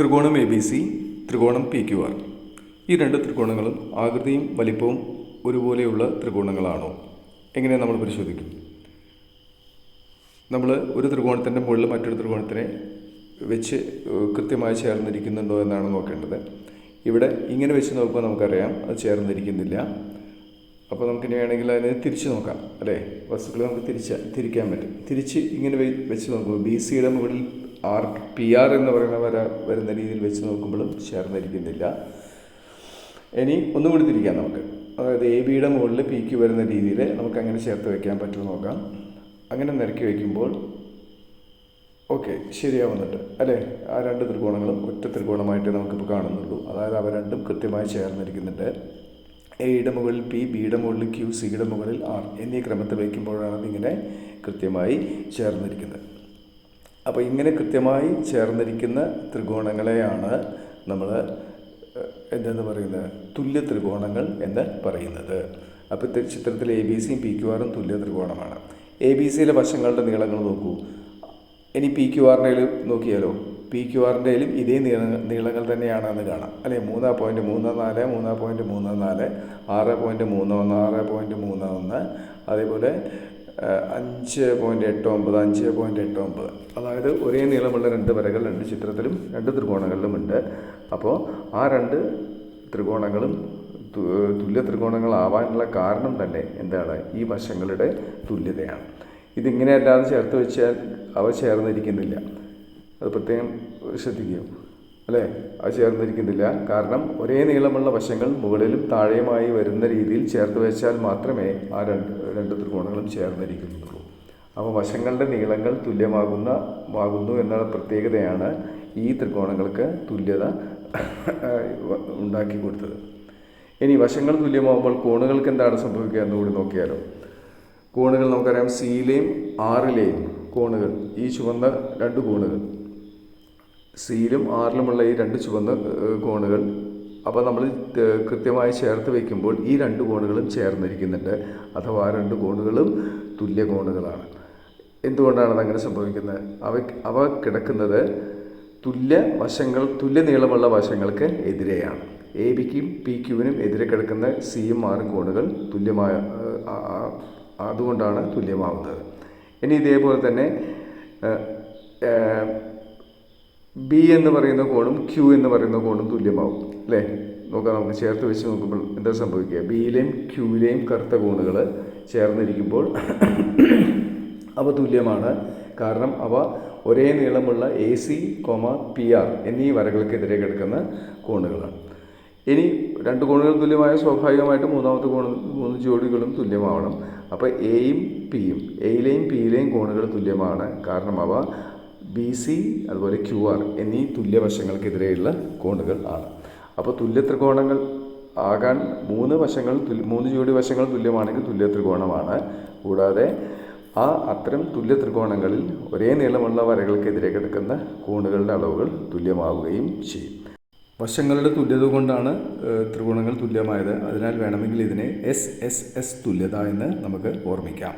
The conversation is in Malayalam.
ത്രികോണം എ ബി സി ത്രികോണം പി ക്യു ആർ ഈ രണ്ട് ത്രികോണങ്ങളും ആകൃതിയും വലിപ്പവും ഒരുപോലെയുള്ള ത്രികോണങ്ങളാണോ? എങ്ങനെ നമ്മൾ പരിശോധിക്കും? നമ്മൾ ഒരു ത്രികോണത്തിന്റെ മുകളിൽ മറ്റൊരു ത്രികോണത്തിനെ വെച്ച് കൃത്യമായി ചേർന്നിരിക്കുന്നുണ്ടോ എന്നാണ് നോക്കേണ്ടത്. ഇവിടെ ഇങ്ങനെ വെച്ച് നോക്കുമ്പോൾ നമുക്കറിയാം അത് ചേർന്നിരിക്കുന്നില്ല. അപ്പോൾ നമുക്കിനി വേണമെങ്കിൽ അതിനെ തിരിച്ച് നോക്കാം അല്ലേ? വസ്തുക്കളെ നമുക്ക് തിരിച്ച് തിരിക്കാൻ പറ്റും. തിരിച്ച് ഇങ്ങനെ വെച്ച് നോക്കുമ്പോൾ ബി സിയുടെ മുകളിൽ ആർ പി ആർ എന്ന് പറയുന്ന വര വരുന്ന രീതിയിൽ വെച്ച് നോക്കുമ്പോഴും ചേർന്നിരിക്കുന്നില്ല. ഇനി ഒന്നും കൂടി തിരിക്കാം നമുക്ക്. അതായത് എ ബിയുടെ മുകളിൽ പി ക്യു വരുന്ന രീതിയിൽ നമുക്ക് അങ്ങനെ ചേർത്ത് വയ്ക്കാൻ പറ്റുമോ നോക്കാം. അങ്ങനെ നിരക്കി വയ്ക്കുമ്പോൾ ഓക്കെ ശരിയാവുന്നുണ്ട്. അല്ലേ? ആ രണ്ട് ത്രികോണങ്ങളും ഒറ്റ ത്രികോണമായിട്ട് നമുക്കിപ്പോൾ കാണുന്നുള്ളൂ. അതായത് അവ രണ്ടും കൃത്യമായി ചേർന്നിരിക്കുന്നുണ്ട്. എയുടെ മുകളിൽ പി ബിയുടെ മുകളിൽ ക്യു സിയുടെ മുകളിൽ ആർ എന്നീ ക്രമത്തിൽ വയ്ക്കുമ്പോഴാണ് ഇതിങ്ങനെ കൃത്യമായി ചേർന്നിരിക്കുന്നത്. അപ്പോൾ ഇങ്ങനെ കൃത്യമായി ചേർന്നിരിക്കുന്ന ത്രികോണങ്ങളെയാണ് നമ്മൾ എന്തെന്ന് പറയുന്നത്? തുല്യ ത്രികോണങ്ങൾ എന്ന് പറയുന്നത്. അപ്പോൾ ചിത്രത്തിൽ എ ബി സിയും പി ക്യു ആറും തുല്യ ത്രികോണമാണ്. എ ബി സിയിലെ വശങ്ങളുടെ നീളങ്ങൾ നോക്കൂ. ഇനി പി ക്യു ആറിന്റെ നോക്കിയാലോ? പി ക്യു ആറിന്റെയിലും ഇതേ നീള നീളങ്ങൾ തന്നെയാണെന്ന് കാണാം. അല്ലേ? മൂന്ന് പോയിന്റ് മൂന്ന് നാല് മൂന്ന് പോയിന്റ് മൂന്ന് നാല് ആറ് പോയിന്റ് മൂന്ന് ഒന്ന് ആറ് പോയിന്റ് മൂന്ന് ഒന്ന് അതേപോലെ അഞ്ച് പോയിന്റ് എട്ട് ഒമ്പത് അഞ്ച് പോയിന്റ് എട്ട് ഒമ്പത്. അതായത് ഒരേ നീളമുള്ള രണ്ട് വരകൾ രണ്ട് ചിത്രത്തിലും രണ്ട് ത്രികോണങ്ങളിലും ഉണ്ട്. അപ്പോൾ ആ രണ്ട് ത്രികോണങ്ങളും തുല്യ ത്രികോണങ്ങളാവാനുള്ള കാരണം തന്നെ എന്താണ്? ഈ വശങ്ങളുടെ തുല്യതയാണ്. ഇതിങ്ങനെ അല്ലാതെ ചേർത്ത് വെച്ചാൽ അവ ചേർന്നിരിക്കുന്നില്ല. അത് പ്രത്യേകം ശ്രദ്ധിക്കുക. അല്ലേ? അത് ചേർന്നിരിക്കുന്നില്ല. കാരണം ഒരേ നീളമുള്ള വശങ്ങൾ മുകളിലും താഴെയുമായി വരുന്ന രീതിയിൽ ചേർത്ത് വെച്ചാൽ മാത്രമേ ആ രണ്ട് രണ്ട് ത്രികോണങ്ങളും ചേർന്നിരിക്കുന്നുള്ളൂ. അപ്പോൾ വശങ്ങളുടെ നീളങ്ങൾ തുല്യമാകുന്ന ആകുന്നു എന്നുള്ള പ്രത്യേകതയാണ് ഈ ത്രികോണങ്ങൾക്ക് തുല്യത ഉണ്ടാക്കി കൊടുത്തത്. ഇനി വശങ്ങൾ തുല്യമാകുമ്പോൾ കോണുകൾക്ക് എന്താണ് സംഭവിക്കുക എന്നുകൂടി നോക്കിയാലോ. കോണുകൾ നമുക്കറിയാം സിയിലെയും ആറിലെയും കോണുകൾ ഈ ചുവന്ന രണ്ട് കോണുകൾ. സിയിലും ആറിലുമുള്ള ഈ രണ്ട് ചുവന്ന കോണുകൾ. അപ്പോൾ നമ്മൾ കൃത്യമായി ചേർത്ത് വയ്ക്കുമ്പോൾ ഈ രണ്ട് കോണുകളും ചേർന്നിരിക്കുന്നുണ്ട്. അഥവാ രണ്ട് കോണുകളും തുല്യ കോണുകളാണ്. എന്തുകൊണ്ടാണ് അതങ്ങനെ സംഭവിക്കുന്നത്? അവ അവ കിടക്കുന്നത് തുല്യ വശങ്ങൾ തുല്യ നീളമുള്ള വശങ്ങൾക്ക് എതിരെയാണ്. എ ബിക്കും പി ക്യുവിനും എതിരെ കിടക്കുന്ന സിയും ആറും കോണുകൾ തുല്യമായ അതുകൊണ്ടാണ് തുല്യമാവുന്നത്. ഇനി ഇതേപോലെ തന്നെ ബി എന്ന് പറയുന്ന കോണും ക്യൂ എന്ന് പറയുന്ന കോണും തുല്യമാവും അല്ലേ? നോക്കാം നമുക്ക് ചേർത്ത് വെച്ച് നോക്കുമ്പോൾ എന്താ സംഭവിക്കുക? ബിയിലെയും ക്യൂവിലെയും കറുത്ത കോണുകൾ ചേർന്നിരിക്കുമ്പോൾ അവ തുല്യമാണ്. കാരണം അവ ഒരേ നീളമുള്ള A C comma P R എന്നീ വരകൾക്കെതിരെ കിടക്കുന്ന കോണുകളാണ്. ഇനി രണ്ട് കോണുകൾ തുല്യമായ സ്വാഭാവികമായിട്ട് മൂന്നാമത്തെ കോണ് മൂന്ന് ജോഡികളും തുല്യമാവണം. അപ്പോൾ എയും പിയും എയിലെയും പിയിലെയും കോണുകൾ തുല്യമാണ്. കാരണം അവ ബി സി അതുപോലെ ക്യു ആർ എന്നീ തുല്യവശങ്ങൾക്കെതിരെയുള്ള കോണുകൾ ആണ്. അപ്പോൾ തുല്യ ത്രികോണങ്ങൾ ആകാൻ മൂന്ന് വശങ്ങൾ മൂന്ന് ജോഡി വശങ്ങൾ തുല്യമാണെങ്കിൽ തുല്യ ത്രികോണമാണ് കൂടാതെ ആ അത്തരം തുല്യ ത്രികോണങ്ങളിൽ ഒരേ നീളമുള്ള വരകൾക്കെതിരെ കിടക്കുന്ന കോണുകളുടെ അളവുകൾ തുല്യമാവുകയും ചെയ്യും. വശങ്ങളുടെ തുല്യത കൊണ്ടാണ് ത്രികോണങ്ങൾ തുല്യമായത്. അതിനാൽ വേണമെങ്കിൽ ഇതിനെ എസ് എസ് എസ് തുല്യത എന്ന് നമുക്ക് ഓർമ്മിക്കാം.